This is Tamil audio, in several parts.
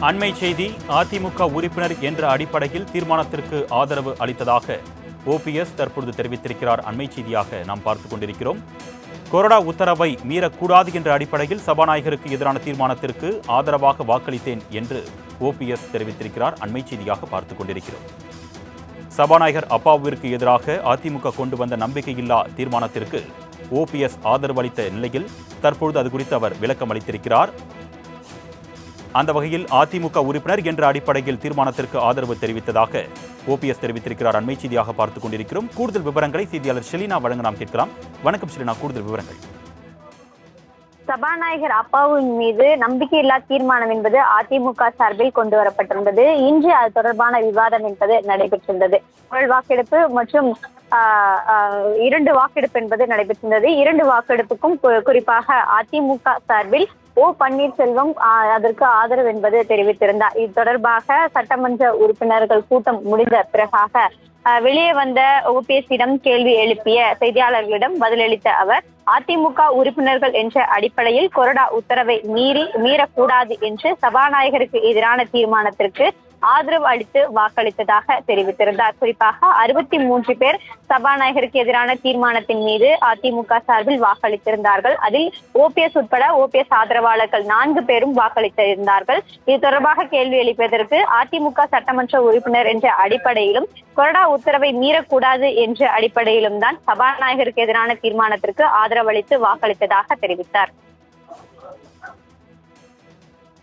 அண்மை செய்தி அதிமுக உறுப்பினர் என்ற அடிப்படையில் தீர்மானத்திற்கு ஆதரவு அளித்ததாக ஓபிஎஸ் தற்பொழுது தெரிவித்திருக்கிறார். அண்மை செய்தியாக நாம் பார்த்துக் கொண்டிருக்கிறோம். கொரோனா உத்தரவை மீறக்கூடாது என்ற அடிப்படையில் சபாநாயகருக்கு எதிரான தீர்மானத்திற்கு ஆதரவாக வாக்களித்தேன் என்று ஓபிஎஸ் தெரிவித்திருக்கிறார். அண்மை செய்தியாக பார்த்துக் கொண்டிருக்கிறோம். சபாநாயகர் அப்பாவுவிற்கு எதிராக அதிமுக கொண்டு வந்த நம்பிக்கையில்லா தீர்மானத்திற்கு ஓபிஎஸ் ஆதரவு அளித்த நிலையில் தற்பொழுது அது குறித்து அவர் விளக்கம் அளித்திருக்கிறார். அந்த வகையில் அதிமுக உறுப்பினர் என்ற அடிப்படையில் தீர்மானத்திற்கு ஆதரவு தெரிவித்ததாக ஓபிஎஸ் தெரிவித்திருக்கிறார். அண்மை செய்தியாக பார்த்துக் கொண்டிருக்கிறோம். கூடுதல் விவரங்களை செய்தியாளர் ஷெலினா வழங்க நாம் கேட்கலாம். வணக்கம் ஷெலினா கூடுதல் விவரங்கள். சபாநாயகர் அப்பாவின் மீது நம்பிக்கையில்லா தீர்மானம் என்பது அதிமுக சார்பில் கொண்டு வரப்பட்டிருந்தது. இன்று அது தொடர்பான விவாதம் என்பது நடைபெற்றிருந்தது. குரல் வாக்கெடுப்பு மற்றும் ஆஹ், ஆஹ், இரண்டு வாக்கெடுப்பு என்பது நடைபெற்றிருந்தது. இரண்டு வாக்கெடுப்புக்கும் குறிப்பாக அதிமுக சார்பில் ஓ பன்னீர்செல்வம் அதற்கு ஆதரவு என்பது தெரிவித்திருந்தார். இது தொடர்பாக சட்டமன்ற உறுப்பினர்கள் கூட்டம் முடிந்த பிறகாக வெளியே வந்த ஓபிஎஸ்சிடம் கேள்வி எழுப்பிய செய்தியாளர்களிடம் பதிலளித்த அவர் அதிமுக உறுப்பினர்கள் என்ற அடிப்படையில் கொறடா உத்தரவை மீறி மீறக்கூடாது என்று சபாநாயகருக்கு எதிரான தீர்மானத்திற்கு ஆதரவு அளித்து வாக்களித்ததாக தெரிவித்திருந்தார். குறிப்பாக அறுபத்தி மூன்று பேர் சபாநாயகருக்கு எதிரான தீர்மானத்தின் மீது அதிமுக சார்பில் வாக்களித்திருந்தார்கள். அதில் ஓபிஎஸ் உட்பட ஓபிஎஸ் ஆதரவாளர்கள் நான்கு பேரும் வாக்களித்திருந்தார்கள். இது தொடர்பாக கேள்வி எழுப்பியதற்கு அதிமுக சட்டமன்ற உறுப்பினர் என்ற அடிப்படையிலும் கொறடா உத்தரவை மீறக்கூடாது என்ற அடிப்படையிலும் தான் சபாநாயகருக்கு எதிரான தீர்மானத்திற்கு ஆதரவளித்து வாக்களித்ததாக தெரிவித்தார்.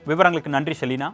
விவரங்களுக்கு நன்றி செலினா